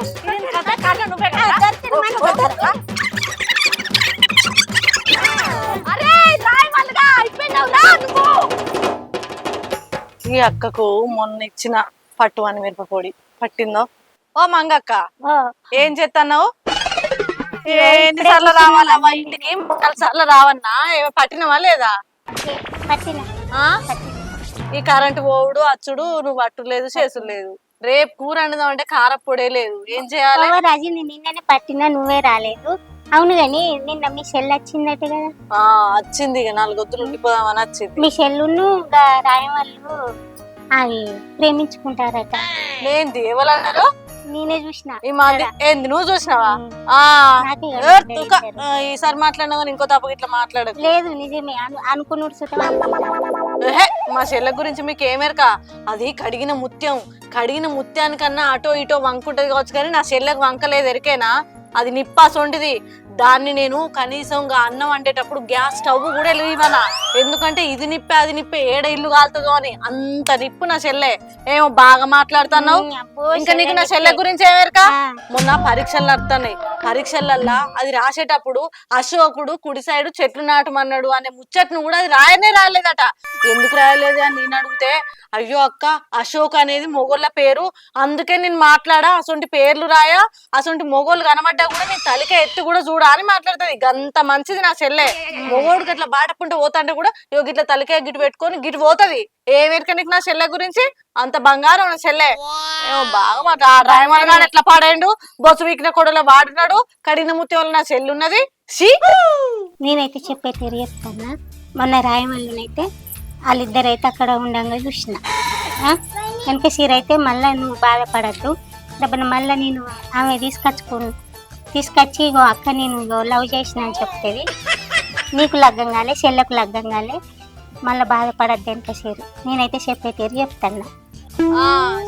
నువ్వే ఈ అక్కకు మొన్న ఇచ్చిన పట్టు అని మిరప పొడి పట్టిందో? ఓ మంగక్క ఏం చేస్తున్నావు ఎన్నిసార్లు రావాలమ్మా ఇంటికి మూడు సార్లు రావన్నా? ఏమో పట్టినవా లేదా? ఈ కరెంటు పోవుడు అచ్చుడు నువ్వు అట్టు లేదు చేసుడు లేదు. రేపు కూర వండుదాం అంటే కారపొడే లేదు. ఏం చేయాలి? ఓ రాజు నేను నిన్ననే పట్టినా నువ్వే రాలేదు. అవును గాని నిన్న మీ సెల్ వచ్చిందట కదా ఆ వచ్చింది ఇక నాలుగు వద్దులు ఉండిపోదామని వచ్చింది. మీ సెల్లును రాయం వాళ్ళు అవి ప్రేమించుకుంటారట. ఏంది ఎవరన్నారు నేనే చూసిన. ఈ మంది ఏంది నువ్వు చూసినావా? ఆ. నాకే ఏ, కదా తుక. ఆ, ఈసారి మాట్లాడినా కానీ ఇంకో తప్పకి ఇట్లా మాట్లాడకు. లేదు నిజమే. అను అనుకున్నాడు సుత. ఏహే, మా చెల్లె గురించి మీకు ఏమేరక? అది కడిగిన ముత్యం. కడిగిన ముత్యానికన్నా అటో ఇటో వంకుంటది కావచ్చు కానీ నా చెల్లెకు వంకలేదు ఎరికేనా? అది నిప్పాసొంటిది దాన్ని నేను కనీసం గా అన్నం వండేటప్పుడు గ్యాస్ స్టవ్ కూడా వెలిగివనా ఎందుకంటే ఇది నిప్పే అది నిప్పే. ఏడ ఇల్లు కాలుతుందో అని. అంత నిప్పు నా చెల్లె. ఏమో బాగా మాట్లాడుతున్నావు. ఇంకా నీకు నా చెల్లె గురించి ఏమేరక? మొన్న పరీక్షలు నడుతున్నాయి. పరీక్షలల్లా అది రాసేటప్పుడు అశోకుడు కుడి సైడు చెట్లు నాటమన్నాడు అనే ముచ్చట్ను కూడా అది రాయనే రాయలేదట. ఎందుకు రాయలేదు అని నేను అడిగితే అయ్యో అక్క అశోక్ అనేది మొగోళ్ళ పేరు. అందుకే నేను మాట్లాడా అసొంటి పేర్లు రాయా అసొంటి మొగోళ్ళు కనబడ్డా కూడా నేను తలిక ఎత్తి కూడా చూడా అని మాట్లాడుతుంది. గంత మంచిది నా చెల్లె. మొగోడికి ఇట్లా బాటపుంటే పోతాంటే కూడా ఇగో గిట్ల తలికే గిట్టు పెట్టుకొని గిట్టు పోతది. ఏమేరక నీకు నా చెల్లె గురించి? అంత బంగారం నా చెల్లె. ఏమో బాగా మాట. గారు ఎట్లా పాడాడు? బొచ్చు వీకిన కొడలో వాడినాడు. కడిగిన ముత్యంలో నా చెల్లి ఉన్నది. నేనైతే చెప్పే తెలియస్తానా మొన్న రాయమల్లునైతే వాళ్ళిద్దరు అయితే అక్కడ ఉండంగా చూసిన. కనుక సీర అయితే మళ్ళీ నువ్వు బాధపడద్దు. డబ్బున మళ్ళీ నేను ఆమె తీసుకొచ్చుకుని. తీసుకొచ్చి ఇగో అక్క నేను లవ్ చేసిన అని చెప్తుంది. నీకు లగ్గం కాలే చెల్లెకు లగ్గం కాలే మళ్ళీ బాధపడద్దు వెనక నేనైతే చెప్పే తీరు చెప్తాను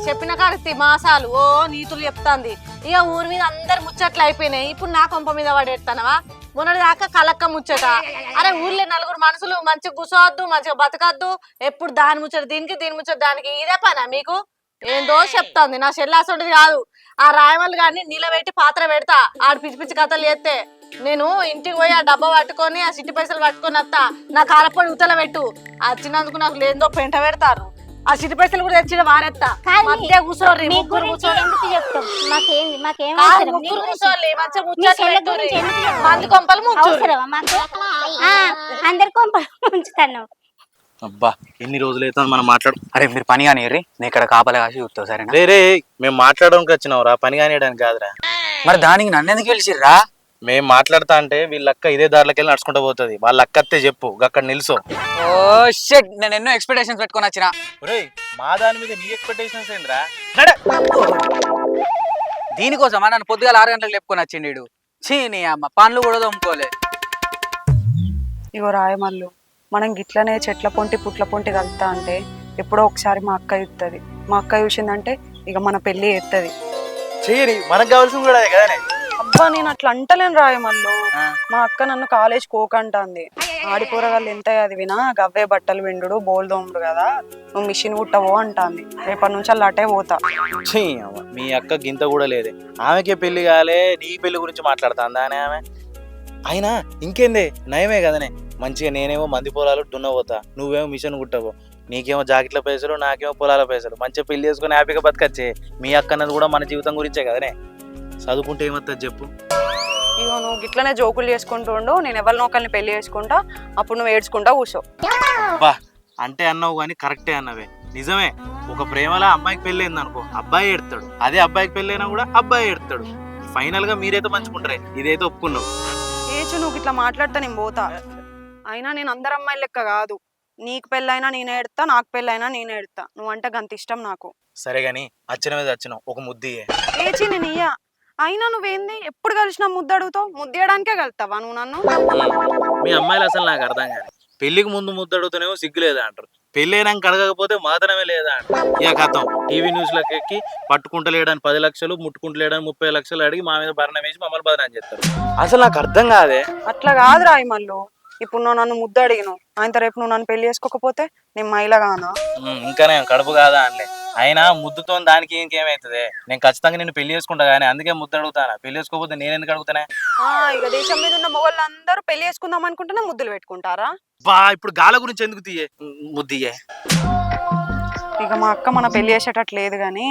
చెప్పిన కాడికి మాసాలు ఓ నీతులు చెప్తాంది. ఇక ఊరి మీద అందరు ముచ్చట్లు అయిపోయినాయి. ఇప్పుడు నా కొంప మీద పడేస్తానవా మొన్నటి దాకా కలక్క ముచ్చట. అరే ఊర్లో నలుగురు మనుషులు మంచిగా కూర్చోవద్దు మంచిగా బతకద్దు. ఎప్పుడు దాని ముచ్చట దీనికి దీని ముచ్చట దానికి. ఇదే పనా మీకు? ఏందో చెప్తాంది. నా చెల్లాసంటిది కాదు. ఆ రాయమల్లి గారిని నిలబెట్టి పాత్ర పెడతా. ఆడు పిచ్చి పిచ్చి కథలు చేస్తే నేను ఇంటికి పోయి ఆ డబ్బా పట్టుకొని ఆ సిట్టి పైసలు పట్టుకొని వస్తా నా కారపొడి ఉతల పెట్టు. వచ్చినందుకు నాకు లేదో పెంట పెడతారు. ఆ సిట్టి పైసలు కూడా తెచ్చిన వారెత్తా. కానీ మధ్య కూర్చోర్రి మీ ముగ్గురు గురించి కూర్చోండి ఎందుకు చెప్తాం? మాకేం మాకేం కాదు, అవసరం? నీ ముగ్గురు గురించి. కూర్చోర్రి మంచిగా మీ ముచ్చట్లు చెల్లె పెట్టుర్రి. గురించి ఎందుకు చెప్తాం? మంది కొంపలు ముగ్గురు అవసరమా? మాకు ఆ, అందరి కొంపలు ఉంచుతాను అబ్బా ఎన్ని రోజులైతే మనం మాట్లాడు అరే మీరు పని కానీ నేను ఇక్కడ కాపలా కాసి చూస్తావు సరేనా? రే రే మేము మాట్లాడడానికి వచ్చినాం రా పని కానియడానికి కాదురా. మరి దానికి నన్ను ఎందుకు పిలిచిర్రా? మేము మాట్లాడతా అంటే వీళ్ళక్క ఇదే దారిలోకి వెళ్ళి నడుచుకుంటూ పోతుంది. వాళ్ళ అక్క అత్తే చెప్పు అక్కడ నిలుసో. ఓ షెట్ నేను ఎన్నో ఎక్స్పెక్టేషన్స్ పెట్టుకొని వచ్చిన. ఒరేయ్ మా దాని మీద నీ ఎక్స్పెక్టేషన్స్ ఏంద్రా? దీనికోసమా నన్ను పొద్దుగాల ఆరు గంటలకు లేపుకొని వచ్చిండు ఈడు. ఛీ నీ అమ్మ పండ్లు కూడా దమ్ముకోలే ఇగో రాయమల్లు మనం గిట్లనే చెట్ల పొంటి పుట్ల పొంటి కలుతా అంటే ఎప్పుడో ఒకసారి మా అక్క ఇస్తుంది మా అక్క చూసిందంటే ఇక మన పెళ్ళి ఎత్తది. చేయని మనకు కావాల్సింది కూడా అదే కదనే? అబ్బా నేను అట్లా అంటలేను రాయమల్లు. మా అక్క నన్ను కాలేజ్ కోకంటాంది. ఆడిపోరగాళ్ళు ఎంత అది వినా గవ్వే బట్టలు విండు బోల్ దోముడు కదా నువ్వు మిషన్ కుట్టవో అంటాంది. రేపటి నుంచి అలా అటే పోతా. ఛీ, అవ్వ, మీ అక్క గింత కూడా లేదే. ఆమెకే పెళ్ళి కాలే నీ పెళ్ళి గురించి మాట్లాడుతుందా అని ఆమె? అయినా ఇంకేందే? నయమే కదనే. మంచిగా నేనేమో మంది పొలాలు దున్నపోతా నువ్వేమో మిషన్ కుట్టవో. నీకేమో జాకెట్ల పైసలు నాకేమో పొలాల పైసలు. మంచిగా పెళ్ళి చేసుకుని హ్యాపీగా బతకచ్చే. మీ అక్క అన్నది కూడా మన జీవితం గురించే కదనే. చదువుకుంటే ఏమవుతుంది చెప్పు. ఇగో నువ్వు గిట్లనే జోకులు చేసుకుంటూ ఉండు నేను ఎవరినో ఒకరిని పెళ్ళి చేసుకుంటా అప్పుడు నువ్వు ఏడ్చుకుంటా కూర్చో. బా అంటే అన్నావు కానీ కరెక్టే అన్నవే. నిజమే ఒక ప్రేమలో అమ్మాయికి పెళ్ళైంది అనుకో అబ్బాయి ఎడతాడు అదే అబ్బాయికి పెళ్ళైనా కూడా అబ్బాయి ఎడతాడు ఫైనల్గా మీరైతే మంచుకుంటారే ఇదైతే ఒప్పుకున్నావు ఏచు నువ్వు ఇట్లా మాట్లాడితే నేను పోతా. అయినా నేను అందరు అమ్మాయిల లెక్క కాదు. నీకు పెళ్ళైనా నేనే ఎడతా నాకు పెళ్ళైనా నేనే ఎడతా నువ్వంటే గంత ఇష్టం నాకు. సరే గాని అచ్చిన మీద వచ్చినావు ఒక ముద్దియే ఏచి నేను ఇయ్యా. అయినా నువ్వేంది? ఎప్పుడు కలిసినా ముద్దు అడుగుతావు ముద్దేయడానికే కలుతావా నువ్వు నన్ను? మీ అమ్మాయిలు అసలు నాకు అర్థం కాదు. పెళ్ళికి ముందు ముద్దు అడుగుతానేమో సిగ్గు లేదా అంటారు. పెళ్ళి అయినాక అడగకపోతే మాత్రమే లేదా ఇక కథం. టీవీ న్యూస్లకు ఎక్కి పట్టుకుంటలేడని పది లక్షలు ముట్టుకుంటలేడని ముప్పై లక్షలు అడిగి మా మీద భరణం వేసి మమ్మల్ని బదనాన్ని చేస్తారు. అసలు నాకు అర్థం కాదే. అట్లా కాదు రాయి మళ్ళు ఇప్పుడు నువ్వు నన్ను ముద్దు అడిగినావు ఆయన రేపు నువ్వు నన్ను పెళ్ళి చేసుకోకపోతే నేను ఇంకా నేను కడుపు కాదా అనలే. అయినా ముద్దుతో దానికి ఇంకేమైతుంది నేను ఖచ్చితంగా నేను పెళ్ళి చేసుకుంటా కానీ అందుకే ముద్దు అడుగుతాను? పెళ్ళి చేసుకోకపోతే నేను ఎందుకు అడుగుతానే? ఆ, ఇక దేశం మీద ఉన్న మొగోళ్ళందరూ పెళ్ళి చేసుకుందాం అనుకుంటేనే ముద్దులు పెట్టుకుంటారా? బా ఇప్పుడు గాల గురించి ఎందుకు తీయే? ముద్దియే ఇక మా అక్క మన పెళ్ళి చేసేటట్టు లేదు కానీ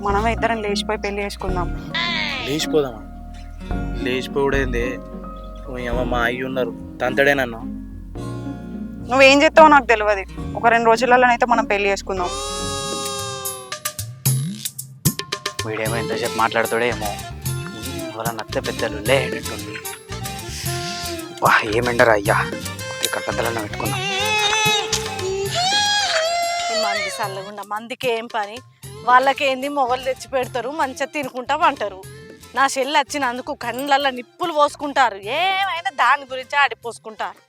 మనమే ఇద్దరం లేచిపోయి పెళ్ళి చేసుకుందాం. లేచిపోదామా? లేచిపోవడేంది? ఏమో మా అయ్యి ఉన్నారు. తంతడే నన్ను. నువ్వేం చేస్తావో నాకు తెలియదు ఒక రెండు రోజులలోనైతే మనం పెళ్ళి చేసుకుందాం. వీడేమో ఎంతసేపు మాట్లాడతాడేమో. వాళ్ళ నత్త పెద్దలు లేనట్టుంది. వా ఏమెండరా అయ్యా? ఇక్కడ పెద్దలన్న పెట్టుకున్నాం. మంది చల్లగుండా మందికి ఏం పని? వాళ్ళకేంది మొగలు తెచ్చి పెడతారు మంచిగా తినుకుంటా అంటారు నా చెల్లి వచ్చినందుకు కళ్ళల్లో నిప్పులు పోసుకుంటారు. ఏమైనా దాని గురించి ఆడిపోసుకుంటారు.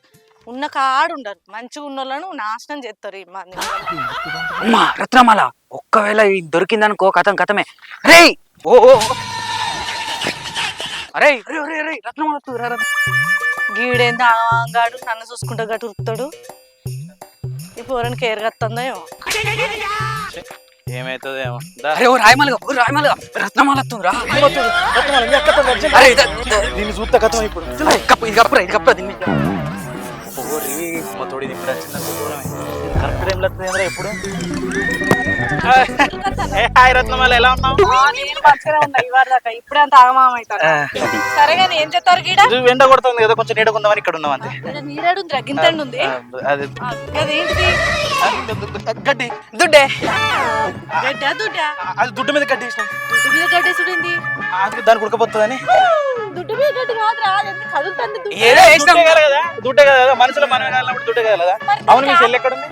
ఉన్న కాడు ఉండరు. మంచిగా ఉన్న వాళ్ళను నాశనం చేస్తారు ఈ మంది అమ్మా రత్నమాల ఒక్కవేళ ఇది దొరికిందనుకో కథం కథమే. రే ఓ ఓ, ఓ. అరే అరే అరే అరే రత్నమాల వస్తుంది, రా, రా. గీడేంది ఆగాడు నన్ను చూసుకుంటా గట్టు ఉరుకుతాడు. ఈ పూరనికి ఏరగత్తుందో ఏమో. ఏమైతుంది ఏమో దా. అరే ఓ రాయమలుగా ఓ రాయమలుగా. రత్నమాల వస్తుంది, రా. అరే ఇద- ఇద- దీన్ని చూస్తా కథం ఇప్పుడు. అరే, కప్పు ఇది కప్పురా ఇది కప్పురా దీన్ని. మా తోడి ఇప్పుడు కరెక్ట్ టైంలో వస్తుంది ఎప్పుడు హాయ్ రత్నమాల ఎలా ఉన్నావు? నేను మంచిగా ఉన్నా ఇవాళ దాకా. ఇప్పుడే అంత అవుతాడు సరే కానీ ఏం చెప్తారు గీడ? ఇది ఎండ కొడుతుంది కదా కొంచెం నీడకుందామని ఇక్కడ ఉన్నాం అంతే. నీరేడు ఉంది గింతండి ఉంది. అది. ఆ, అదేంటిది గడ్డి. దుడ్డే. గడ్డ దుడ్డ? అది దుడ్డు మీద ఇష్టం దుడ్డు మీద అది దానికి ఉడకపోతుందని. దుడ్డు మీద గడ్డి కాదురా కదులుతుంది. ఏదో వేసినాం. కదా దుడ్డే కదా మనసులో మనమే దుడ్డే కదా అవును మీ చెల్లి ఎక్కడ ఉంది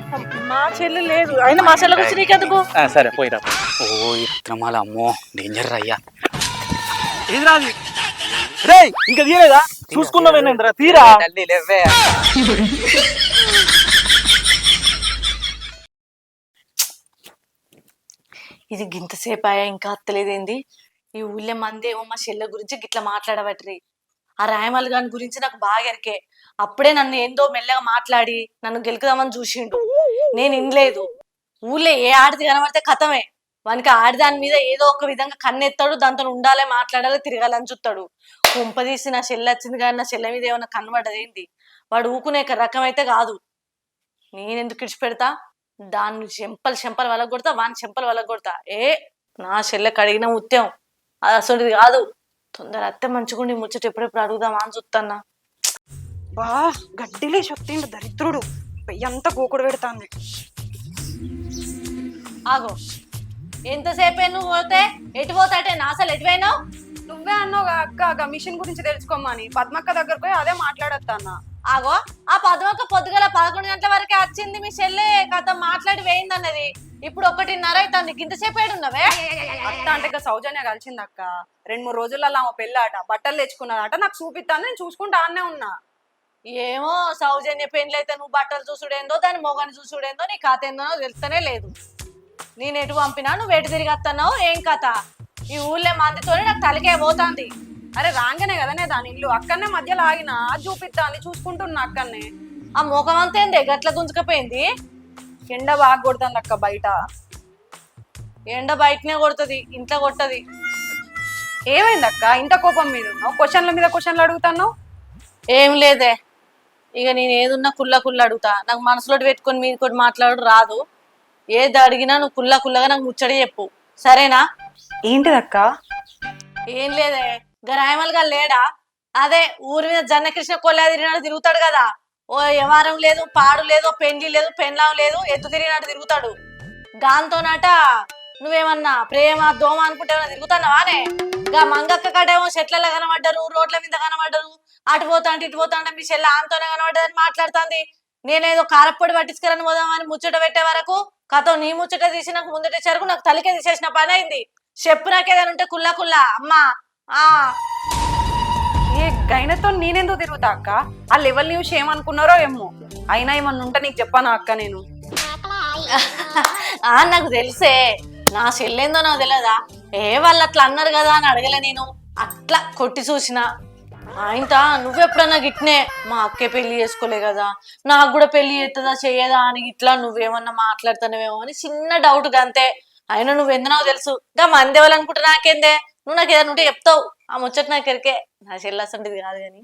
మా చెల్లి లేదు. అయినా మా చెల్లి గురించి నీకెందుకు సరే పోయిరా. ఓ ఈ రత్నమాల అమ్మో డేంజర్ అయ్యా. ఇది రాదు రే ఇంకా తీయలేదా? చూసుకున్నావేంద్రా తీరా తల్లి లేవే. ఇది గింతసేపు అయ్యా ఇంకా అత్తలేదేంది? ఈ ఊళ్ళో మంది ఏమో మా చెల్లె గురించి గిట్లా మాట్లాడబట్రి ఆ రాయమల్ గాని గురించి నాకు బాగా ఎరికే. అప్పుడే నన్ను ఏందో మెల్లగా మాట్లాడి నన్ను గెలుకుదామని చూసిండు. నేను ఇనలేదు. ఊళ్ళో ఏ ఆడది కనబడితే కథమే. వానికి ఆడదాని మీద ఏదో ఒక విధంగా కన్నెత్తాడు దాంతో ఉండాలి మాట్లాడాలి తిరగాలని చూస్తాడు. కుంపదీసి నా చెల్లె వచ్చింది కానీ నా చెల్లె మీద ఏమైనా కనబడదేంది వాడు ఊకునే రకం అయితే కాదు. నేనెందుకు ఇడిచిపెడతా దాన్ని చెంపలు చెంపలు వలగ కొడతా వాని చెంపలు వలగ కొడతా ఏ? నా చెల్లె కడిగిన ముత్యం. అది అసలు కాదు. తొందర అత్తే మంచిగుండి ముచ్చట ఎప్పుడెప్పుడు అడుగుదామా అని చూస్తాన్నా బా గడ్డిలే చెప్తిండు దరిద్రుడు. ఎంత గోకుడు పెడతాంది. ఆగో. ఎంతసేపే నువ్వు పోతే? ఎటు పోతాటే? నా అసలు ఎటు పోయినావు నువ్వే అన్నావు అక్క మిషన్ గురించి తెలుసుకోమని పద్మక్క దగ్గరకు పోయి అదే మాట్లాడొద్దా ఆగో. ఆ పదమొక్క పొద్దుగల పదకొండు గంటల వరకే వచ్చింది మీ చెల్లె. కథ మాట్లాడి వేయిందన్నది. ఇప్పుడు ఒకటిన్నర అవుతుంది. ఇంతసేపు ఏడున్నవే? అత్త అంటే ఇక సౌజన్య కలిసింది అక్క రెండు మూడు రోజులలో ఆమె పెళ్ళాట. బట్టలు తెచ్చుకున్నదట. నాకు చూపిస్తాను నేను చూసుకుంటా ఆనే ఉన్నా. ఏమో సౌజన్య పెండ్లు అయితే నువ్వు బట్టలు చూసుడేందో దాని మొగని చూసుడేందో నీ కథ ఏందో తెలుస్తూనే లేదు. నేను ఎటు పంపినా నువ్వు ఎటు తిరిగి వస్తున్నావు ఏం కథ? ఈ ఊళ్ళో మందితోనే నాకు తలకే పోతాంది. అరే రాగానే కదనే దాని ఇల్లు. అక్కడనే మధ్యలో ఆగిన అది చూపిస్తాను చూసుకుంటున్నా అక్కడనే. ఆ ముఖం అంతా ఏంది? గట్ల గుంజుకపోయింది ఎండ బాగా కొడుతుంది అక్క బయట. ఎండ బయటనే కొడుతుంది ఇంట్లో కొట్టది. ఏమైంది అక్క? ఇంత కోపం మీద క్వశ్చన్ల మీద క్వశ్చన్లు అడుగుతాను ఏం లేదే. ఇక నేను ఏదున్నా కుల్ల కుల్ల అడుగుతా. నాకు మనసులో పెట్టుకొని మీరు కూడా మాట్లాడు రాదు. ఏది అడిగినా నువ్వు కుల్ల కుల్లగా నాకు ముచ్చడి చెప్పు. సరేనా? ఏంటిది అక్క ఏం లేదే. గరాయమల్గా లేడా? అదే ఊరి మీద జన్నకృష్ణ కొల్లా తిరిగినట్టు తిరుగుతాడు కదా. ఓ వ్యవహారం లేదు పాడు లేదు పెండ్లి లేదు పెండ్లాం లేదు ఎత్తు తిరిగినట్టు తిరుగుతాడు. దాంతోనట నువ్వేమన్నా ప్రేమ దోమ అనుకుంటే తిరుగుతున్నావానే గా మంగక్క కడేమో చెట్లలో కనబడ్డారు రోడ్ల మీద కనబడ్డారు అటు పోతా ఇటు పోతా మీ చెల్లె ఆమెతోనే కనబడ్డదని మాట్లాడుతుంది. నేనేదో కారప్పొడి పట్టించుకురని పోదామని ముచ్చట పెట్టే వరకు కథ నీ ముచ్చట తీసి నాకు ముందట చెరకు నాకు తలికే తీసేసిన పని అయింది. చెప్పు నాకేదైనా ఉంటే కుల్లా కుల్లా అమ్మా. ఆ. ఏ గైనతో నేనెందుకు తిరుగుతా అక్క? ఆ లెవెల్ న్యూస్ ఏమనుకున్నారో ఏమో. అయినా ఏమన్నా ఉంటే నీకు చెప్పాను అక్క నేను? ఆ నాకు తెలుసే. నా చెల్లెందో నాకు తెలియదా ఏ వాళ్ళు అట్లా అన్నారు కదా అని అడగలే నేను. అట్లా కొట్టి చూసినా. ఆయంత నువ్వెప్పుడన్నా గిట్నే మా అక్కే పెళ్ళి చేసుకోలే కదా నాకు కూడా పెళ్ళి చేస్తుందా చేయదా అని ఇట్లా నువ్వేమన్నా మాట్లాడుతున్నావేమో అని చిన్న డౌట్ అంతే. అయినా నువ్వు ఎందునావు తెలుసు. ఇంకా మంది ఎవరనుకుంటా నాకేందే? నువ్వు నాకు ఏదైనా ఉంటే చెప్తావు. ఆ ముచ్చట నాకు ఎరికే. నా చెల్లసంటిది కాదు కానీ.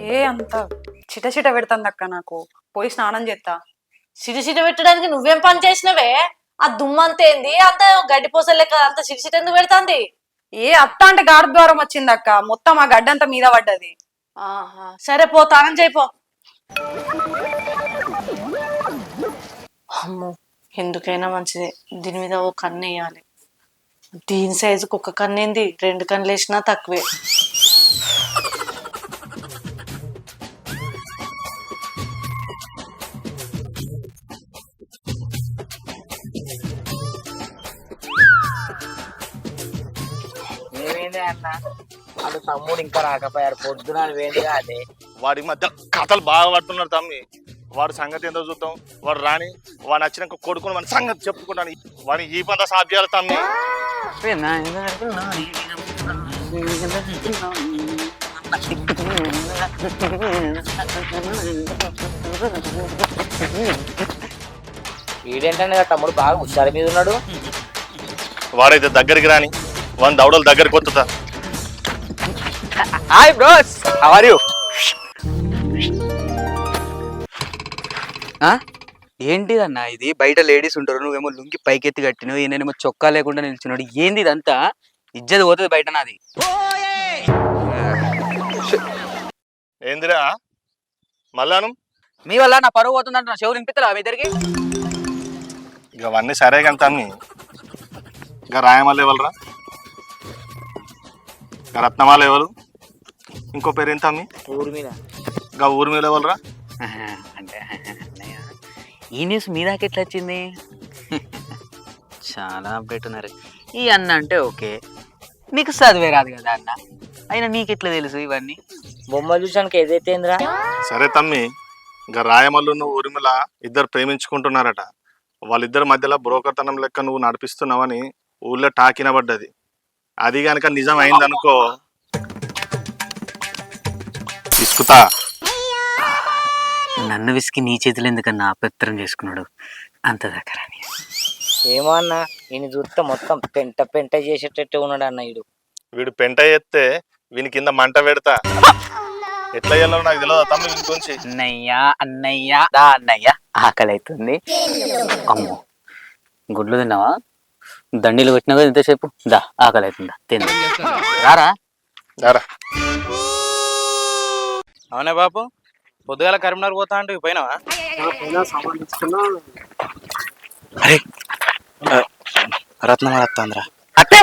ఏ అంత చిట చిట పెడుతుంది అక్క నాకు. పోయి స్నానం చేస్తా సిరిసిట పెట్టడానికి నువ్వేం పని చేసినవే? ఆ దుమ్మంత ఏంది? అంత గడ్డిపోసలు లెక్క అంత సిరిసిట ఎందుకు పెడుతుంది? ఏ అత్త అంటే గాడి ద్వారం వచ్చింది అక్క మొత్తం ఆ గడ్డంతా మీద పడ్డది. ఆహా. సరే పో తానం చేయిపో అమ్మో ఎందుకైనా మంచిదే. దీని మీద ఓ కన్ను వేయాలి. దీని సైజుకి ఒక కన్ను ఏంది? రెండు కన్నులు వేసినా తక్కువే. అన్న. వాళ్ళ తమ్ముడు ఇంకా రాకపోయారు పొద్దున వేంది కాదే వాడి మధ్య కథలు బాగా పడుతున్నారు తమ్మి. వాడు సంగతి ఏందో చూద్దాం. వాడు రాని వాడు నచ్చినాక కొడుకుని మన సంగతి చెప్పుకుంటాను. వాడిని ఈ పంత సాఫ్ చేయాలి తమ్మి వీడేంటంటే తమ్ముడు బాగా హుషారు మీద ఉన్నాడు? వాడైతే దగ్గరికి రాని వాని దౌడలు దగ్గరికి వస్తుందా hi bros how are you ఏంటిదన్నా ఇది? బయట లేడీస్ ఉంటారు నువ్వేమో లుంగి పైకెత్తి కట్టినవు నేనేమో చొక్కా లేకుండా నిల్చున్నాడు. ఏంది ఇదంతా? ఇజ్జత్ పోతుంది బయట నాది. ఏందిరా? మళ్ళాను మీ వల్ల నా పరువు పోతుందంట నా చెవులు వినిపిస్తారా మీ ఇద్దరికి? ఇక అవన్నీ సరే తమ్మి ఇంకా రాయమల్లి ఎవరురా ఇంకా రత్నమాల ఎవరు ఇంకో పేరు ఏం తమ్మి? ఊరి మీద ఇంకా ఊరి మీద ఎవరురా అంటే ఈ న్యూస్ మీ దాకా ఎట్లా వచ్చింది? చాలా అప్డేట్ ఉన్నారు. ఈ అన్న అంటే ఓకే. నీకు చదివే రాదు కదా అన్న? అయినా నీకు ఎట్లా తెలుసు ఇవన్నీ? బొమ్మ చూసానికి ఏదైతే సరే తమ్మి ఇంకా రాయమల్లు నువ్వు ఊరిమిల ఇద్దరు ప్రేమించుకుంటున్నారట. వాళ్ళిద్దరి మధ్యలో బ్రోకర్తనం లెక్క నువ్వు నడిపిస్తున్నావని ఊళ్ళో టాకినబడ్డది. అది గనక నిజం అయిందనుకో ఇసుకుతా నన్ను విసికి నీ చేతులు ఎందుకన్నా అపత్రం చేసుకున్నాడు? అంత దగ్గర ఏమో అన్న ఈయన చూస్తే మొత్తం పెంట పెంట చేసేటట్టు ఉన్నాడు అన్న ఇడు వీడు పెంట ఎత్తే వీని కింద మంట పెడతా. ఎట్లా చేయాలో నాకు తెలియదు తమ్మి వీని గురించి. అన్నయ్య అన్నయ్య. దా అన్నయ్య ఆకలి అవుతుంది అమ్మో. గుడ్లు తిన్నావా? దండీలు కొట్టినా కదా ఇంతసేపు? దా ఆకలి అవుతుందా తిందా రారా? దారా అవునే బాపు పొద్దుగాల కరీంనగర్ పోతా అంటే పోయినావా అరే ఆ, రత్నమాల వస్తుందిరా అట్టే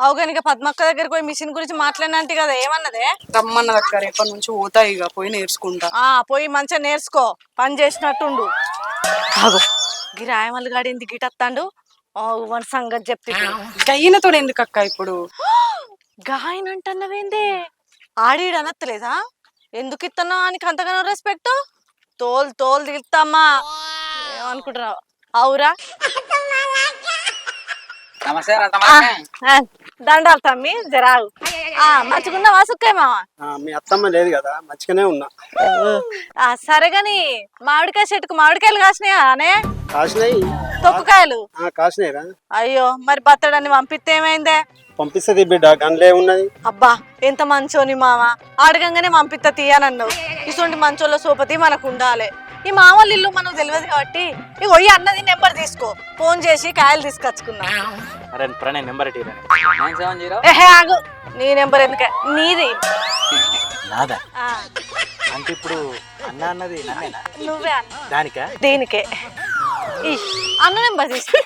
అవగానిక పద్మక్క దగ్గరికి పోయి మిషన్ గురించి మాట్లాడినంటే కదా ఏమన్నదే? రమ్మన్నది అక్క రేపటి నుంచి పోతా ఇక పోయి నేర్చుకుంటా. ఆ పోయి మంచిగా నేర్చుకో పని చేసినట్టుండు. ఆగు. గిరాయమల్లి గాడి ఎందుకు గిటత్తాండు వన్ సంగతి చెప్తే. గయ్యనతో ఎందుకు అక్క ఇప్పుడు? గాయన అంటున్నవేందే ఆడీడు అనత్తలేదా ఎందుకు ఇస్తున్నావు అని అంతగానో రెస్పెక్ట్? తోలు తోలు దిగుతామ్మా ఏమనుకుంటున్నావు? అవురా దండాలు తమ్మి జరాగు. ఆ మంచిగున్నావా సుక్కే మావా ఆ, మీ అత్తమ్మ లేదు కదా మంచిగానే ఉన్నా. ఆ, సరే గాని మామిడికాయ చెట్టుకు మామిడికాయలు కాసినాయా అనే? కాసినాయి. తొక్కుకాయలు. ఆ, కాసినాయిరా. అయ్యో మరి బత్తడని పంపిస్తే ఏమైందే? పంపిస్తుంది బిడ్డ? గన్లే ఉన్నది. అబ్బా ఎంత మంచోని మామ అడగంగానే పంపిస్తా తీయనన్నావు. ఇటువంటి మంచోళ్ళ సోపతి మనకు ఉండాలి ఈ మామూలు ఇల్లు మనకు తెలియదు కాబట్టి ఇక పోయి అన్నది నెంబర్ తీసుకో. ఫోన్ చేసి కాయలు తీసుకొచ్చుకున్నా. అరే ప్రణయ్ నెంబర్ ఏహే ఆగు. నీ నెంబర్ ఎందుకే? నీది. నాదా? ఆ, అంటే ఇప్పుడు అన్న అన్నది నన్నేనా? నువ్వే అన్న. దానికా? దీనికే. ఈ అన్న నెంబర్ తీసుకో.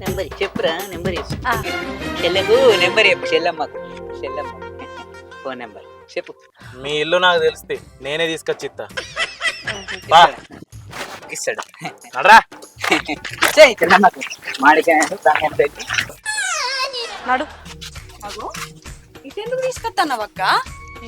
నెంబర్ చెప్పురా నెంబర్ ఆ, చెల్లెకు నెంబర్ చెప్పు చెల్లమ్మకు చెల్లమ్మ. Phone number. చెప్పు. మీ ఇల్లు నాకు తెలిస్తే నేనే తీసుకొచ్చి ఇస్తా బా. ఇస్తాడు. నడరా. మాడికాయ నడు. అగో. ఇటెందుకు తీసుకొస్తావు అక్క?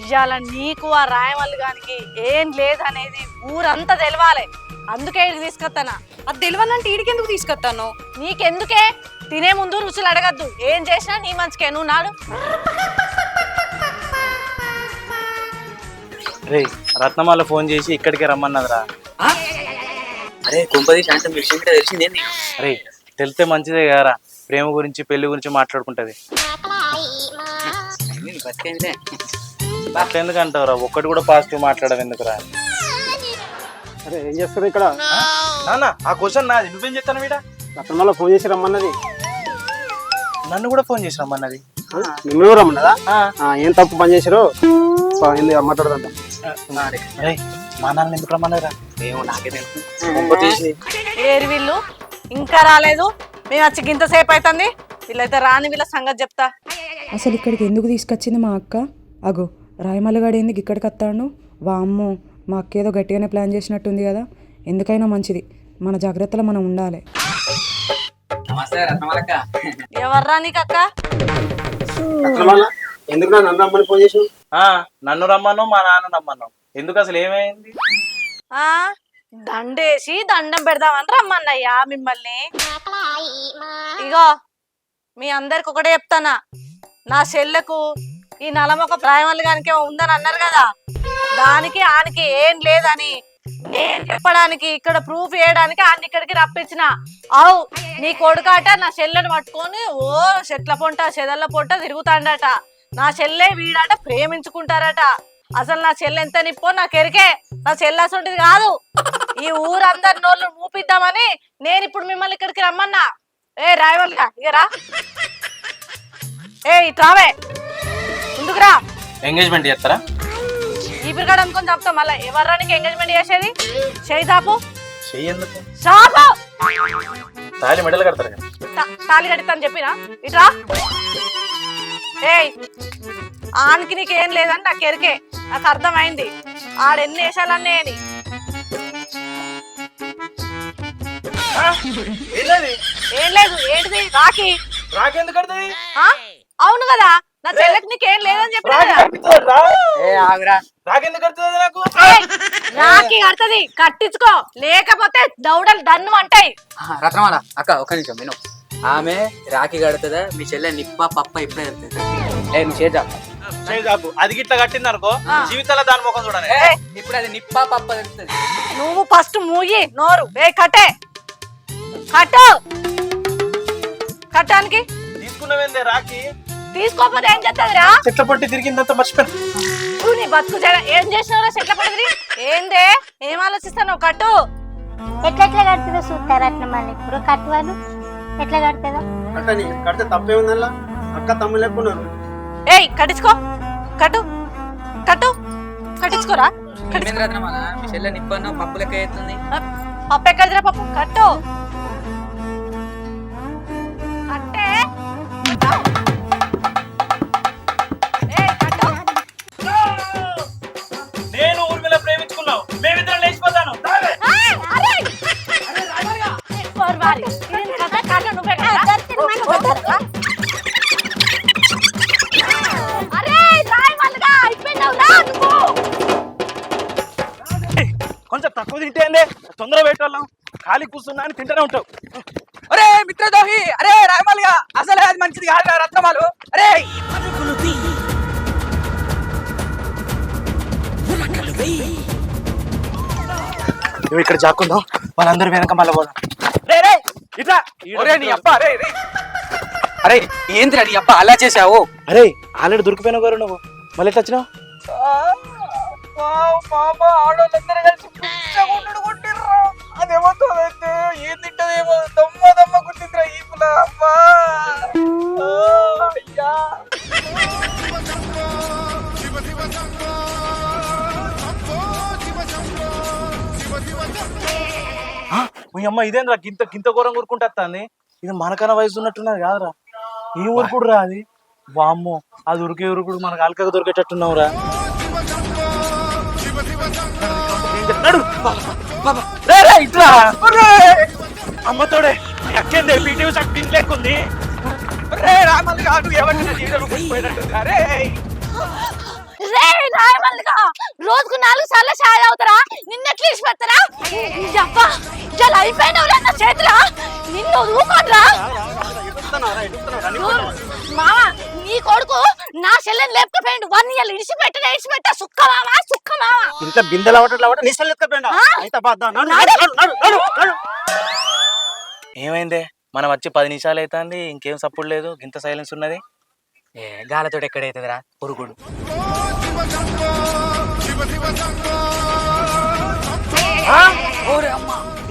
ఇవాళ నీకు ఆ రాయమల్లి గానికి ఏం లేదనేది ఊరంతా తెలవాలి. అందుకే ఇది తీసుకొస్తానా అది తెలియనంటే ఈడికి ఎందుకు తీసుకొస్తాను నీకెందుకే? తినే ముందు రుచులు అడగద్దు. ఏం చేసినా నీ మంచికే నువ్వు నాడు రే రత్నమాల ఫోన్ చేసి ఇక్కడికి రమ్మన్నదిరా. అరే కుంపది శాంతం విషయం కూడా తెలిసిందే నీకు? అరే తెలితే మంచిదే కదరా. ప్రేమ గురించి పెళ్ళి గురించి మాట్లాడుకుంటది. నేను బతికైందిలే అట్లా ఎందుకు అంటావురా ఒక్కటి కూడా పాజిటివ్ మాట్లాడవు ఎందుకురా అరే ఏం చేస్తారు ఇక్కడ? నాన్న ఆ క్వశ్చన్ నాది. నువ్వేం చెప్తాను వీడ రత్నమాల ఫోన్ చేసి రమ్మన్నది. నన్ను కూడా ఫోన్ చేసి రమ్మన్నది. కూడా రమ్మన్నదా? ఏం తప్పు పని చేశారు ఎందుకు మాట్లాడదంట మా నాన్న ఎందుకు రమ్మన్నదిరా? ఏమో నాకే తెలుసు. ఏరి వీళ్ళు? ఇంకా రాలేదు? మేము వచ్చి గింత సేపు అవుతుంది వీళ్ళైతే రాని వీళ్ళ సంగతి చెప్తా. అసలు ఇక్కడికి ఎందుకు తీసుకొచ్చింది మా అక్క? అగో రాయమల్లగాడు ఎందుకు ఇక్కడికి వస్తాడు? వామ్మో మా అక్క ఏదో గట్టిగానే ప్లాన్ చేసినట్టుంది కదా. ఎందుకైనా మంచిది. మన జాగ్రత్తలో మనం ఉండాలి. ఎవర్రా నీకు అక్క రత్నమాల ఎందుకు నన్ను రమ్మని ఫోన్ చేసి ఆ, నన్ను రమ్మను మా నాన్న రమ్మను. ఎందుకు అసలు ఏమైంది? ఆ దండేసి దండం పెడదామని రమ్మన్నయ్యా మిమ్మల్ని. ఇగో మీ అందరికి ఒకటే చెప్తానా. నా చెల్లెకు ఈ నలమొక ప్రాయమల్లి గానికి ఉందని అన్నారు కదా. దానికి ఆనికి ఏం లేదని నేను చెప్పడానికి ఇక్కడ ప్రూఫ్ వేయడానికి ఆయన ఇక్కడికి రప్పించిన. అవు నీ కొడుకాట నా చెల్లెని పట్టుకొని ఓ చెట్ల పొంట చెదల్ల పొంట తిరుగుతాడట. నా చెల్లె వీడాట ప్రేమించుకుంటారట. అసలు నా చెల్లె ఎంత నిప్పో నా కెరికే. నా చెల్లె కాదు. ఈ ఊరందరి నోళ్ళు మూపిద్దామని నేను ఇప్పుడు మిమ్మల్ని ఇక్కడికి రమ్మన్నా. ఏ రాయవల్గా ఇక రా. ఏ ఇట్రావే ముందుకురా ఎంగేజ్మెంట్ చేస్తారా? ఈ పిరిగాడు అనుకొని చెప్తా మళ్ళీ ఎవర్రా నీకు ఎంగేజ్మెంట్ చేసేది? చేయి ఎందుకు చాపు తాళి మెడలు కడతారు కదా. తా- తాళి కడితాను చెప్పినా? ఇట్రా. ఏయ్ ఆనికి నీకేం లేదని నాకు ఎరికే. నాకు అర్థమైంది. ఆడెన్ని వేషాలన్నీ అని ఏంటది? ఏం లేదు ఏంటిది? రాకి రాకెందుకు కడుతుంది? ఆ? అవును కదా. నా చెల్లెకి నీకేం లేదని చెప్పినా కదా. ఏ ఆగురా. రాకెందుకు కడుతుంది నాకు? ఏయ్, రాకి కడుతుంది. కట్టించుకో. లేకపోతే దౌడలు దన్ను అంటాయి. రత్నమాల అక్క ఒక్క నిమిషం విను. ఆమె రాఖీ కడుతుందా? మీ చెల్లె నిప్ప పప్ప ఇప్పుడే కడుతుంది? ఏ నువ్వు చాపు. అది గిట్ల కట్టింది అనుకో జీవితంలో దాని ముఖం చూడాలి ఇప్పుడు అది నిప్ప పప్ప కడుతుంది. నువ్వు ఫస్ట్ మూయి నోరు. ఏ కట్టే. కట్టు. కట్టానికి? తీసుకున్నవేందే రాకి తీసుకోకపోతే ఏం చేస్తుందిరా? చెట్ల పట్టి తిరిగిందంతా మర్చిపోయాను. నువ్వు నీ బతుకు జర ఏం చేసినావురా చెట్ల పడింది ఏందే? ఏం ఆలోచిస్తావు కట్టు. ఎట్లా ఎట్లా కడుతుందో చూస్తారు అట్లా మళ్ళీ ఇప్పుడు కట్టువాలు ఎట్లా కడుతుందో కట్టని కడితే తప్పే ఉందల్లా? అక్క తమ్ముడు లేకున్నారు ఏయ్ కట్టించుకో. కట్టు. కట్టు. కట్టించుకోరా? నిప్పన్న పప్పు లెక్క అవుతుంది పప్పు ఎక్కడిదిరా పప్పు? కట్టే. తొందర పెట్టాళ్ళం ఖాళీ కూర్చున్నా అని తింటూనే ఉంటావు. అరే మిత్రదోహి అరే రాయమాలిగా అసలే అది మంచిది కాదు రత్నమాలు. అరే! నువ్వు ఇక్కడ జాక్కుందాం? వాళ్ళందరూ వెనక మళ్ళీ పోదాం. రే రే! ఇట్లా? ఒరే నీ రే. అరే ఏంద్రా నీ అప్ప అలా చేసావు అరే ఆల్రెడీ దొరికిపోయినావు గారు నువ్వు. మళ్ళీ ఎట్లా వచ్చినావు? అదేమో ఏం తింటదేమో దమ్మ ఈ పుల. అమ్మా. అయ్యా. మీ అమ్మ ఇదేంద్రా గింత గింత ఘోరం ఊరుకుంటా వస్తుంది? ఇది మనకన్నా వయసు ఉన్నట్టున్నది కాదురా. ఈ ఊరుకుడు రా అది? వామ్మో అది ఉరికే ఉరుకుడు మనకు అల్కగా దొరికేటట్టున్నావురా. నడు. ఇట్లా అమ్మతోడే. ఎక్కింది పీటీవీ శక్తి లేకుంది రే రామల్ కాదు ఎవరిని రే. రోజుకు నాలుగు సార్లు చాయ్ అవుతారా? నిన్నెట్లు ఇచ్చి పెడతారా? అబ్బా ఇలా అయిపోయినావు నా చేతిరా నిన్ను ఊకొనరా మామ నీ కొడుకు నా చెల్లెని లేపుకపోయిండు వన్ ఇయర్ ఇడిచి పెట్ట సుక్క మామ సుక్క మామ ఇంత బిందెలు అవటం అవటం నీ ఎత్తుకపోయిండా? అయితే బాధ. నడు, నాడు. నడు, నడు, నడు, నడు. ఏమైందే? మనం వచ్చి పది నిమిషాలు అవుతుంది ఇంకేం సప్పుడు లేదు ఇంత సైలెన్స్ ఉన్నది? ఏ గాలతోటి ఎక్కడైతుందిరా? పురుగుడు.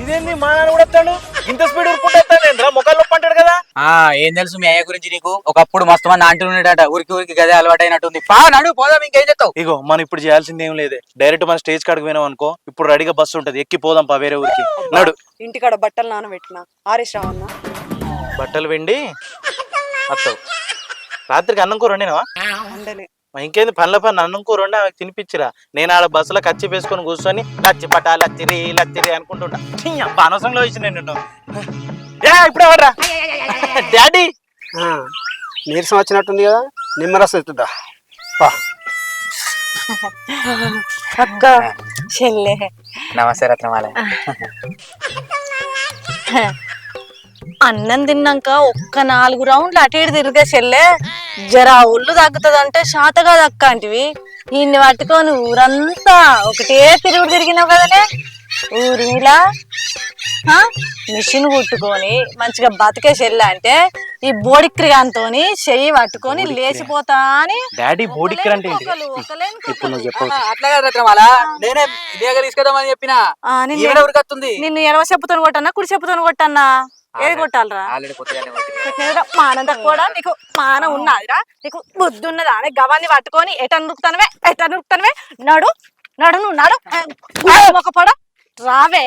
ఇదేంది? మా నాన్న కూడా వస్తాడు? ఇంత స్పీడ్ ఉరుకుంటా మొక్కలు నొప్పి అంటాడు కదా ఆ ఏం తెలుసు మీ అయ్య గురించి నీకు? ఒకప్పుడు మస్తు మంది ఆంటీ ఉండేట ఊరికి ఊరికి గదే అలవాటైనట్టుంది పా నడు పోదాం ఇంకేం చెప్తావు? ఇగో మనం ఇప్పుడు చేయాల్సింది ఏం లేదే. డైరెక్ట్ మన స్టేజ్ కాడికి పోయినాం అనుకో ఇప్పుడు రెడీగా బస్సు ఉంటది. ఎక్కి పోదాం పా వేరే ఊరికి. నడు. ఇంటికాడ బట్టలు నానబెట్టిన? ఆరేసి రావన్నా బట్టలు వెండి వస్తావు రాత్రికి అన్నం కూర వండినావా? మరి ఇంకేంది పనుల పని అన్నం కూర ఆమెకు తినిపించిరా నేను ఆడ బస్సులో కచ్చి వేసుకొని కూర్చొని లచ్చి పట లచ్చిరి లచ్చిరి అనుకుంటుంటా ఛీ, అబ్బా, అనవసరంలో వచ్చి నేను ఏ ఇప్పుడు ఎవడరా? డాడీ నీరసం వచ్చినట్టుంది కదా నిమ్మరసం ఎత్తుదా పా అక్క చెల్లె నమస్తే రత్నమాల అన్నం తిన్నాక ఒక్క నాలుగు రౌండ్లు అటు ఇటు తిరిగే చెల్లె జర ఒళ్ళు తగ్గుతుందంటే శాతగా దక్క అంటివి. ఈయన్ని పట్టుకొని ఊరంతా ఒకటే తిరుగుడు తిరిగినావు కదనే. ఊరిలా మిషన్ కుట్టుకొని మంచిగా బతికే చెల్లె అంటే ఈ బోడిక్రియాంతోని చెయ్యి పట్టుకొని లేచిపోతా అని డాడీ బోడిక్కర్ అంటే నేనే తీసుకెళ్దామని చెప్పిన. నిన్ను నిన్ను ఎడవ చెప్పుతో కొట్టన్నా కుడి చెప్పుతో కొట్టన్నా. ఏది కొట్టాలరా? మానం కూడా నీకు మానం ఉన్నదిరా. నీకు బుద్ధి ఉన్నదా అనే గవాన్ని పట్టుకొని ఎట నురుకుతానవే ఎట నురుకుతానవే నడు నడు నువ్వు నడు. ఒక పొడ రావే.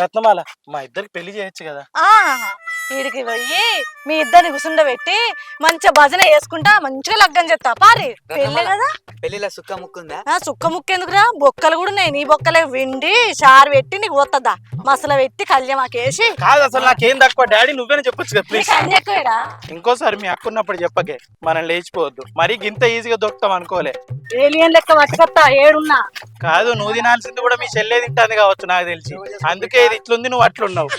రత్నమాల మా ఇద్దరికి పెళ్ళి చేయొచ్చు కదా. ఆ వీడికి పోయి మీ ఇద్దరిని కూసుండబెట్టి మంచిగా భజన వేసుకుంటా మంచిగా లగ్గం చేస్తా. పారి పెళ్ళి కదా? పెళ్ళిలో సుక్క ముక్కుందా ఆ సుక్క ముక్కెందుకురా బొక్కలు కూడా ఉన్నాయి. నీ బొక్కలే విండి చారు పెట్టి నీకు పోతుందా? మసల పెట్టి కళ్యామాకేసి. కాదు అసలు నాకేం తక్కువ. డాడీ నువ్వేనే చెప్పొచ్చు కదా ప్లీజ్ ఇంకోసారి మీ అక్కున్నప్పుడు చెప్పకే. మనం లేచిపోవద్దు. మరి ఇంత ఈజీగా దొరుకుతాం అనుకోలే. ఏలియన్ లెక్క పట్టుకొస్తా ఏడున్నా. కాదు నువ్వు తినాల్సింది కూడా మీ చెల్లె తింటాంది కావచ్చు. నాకు తెలిసి. అందుకే ఇది ఇట్లుంది నువ్వు అట్లున్నావు.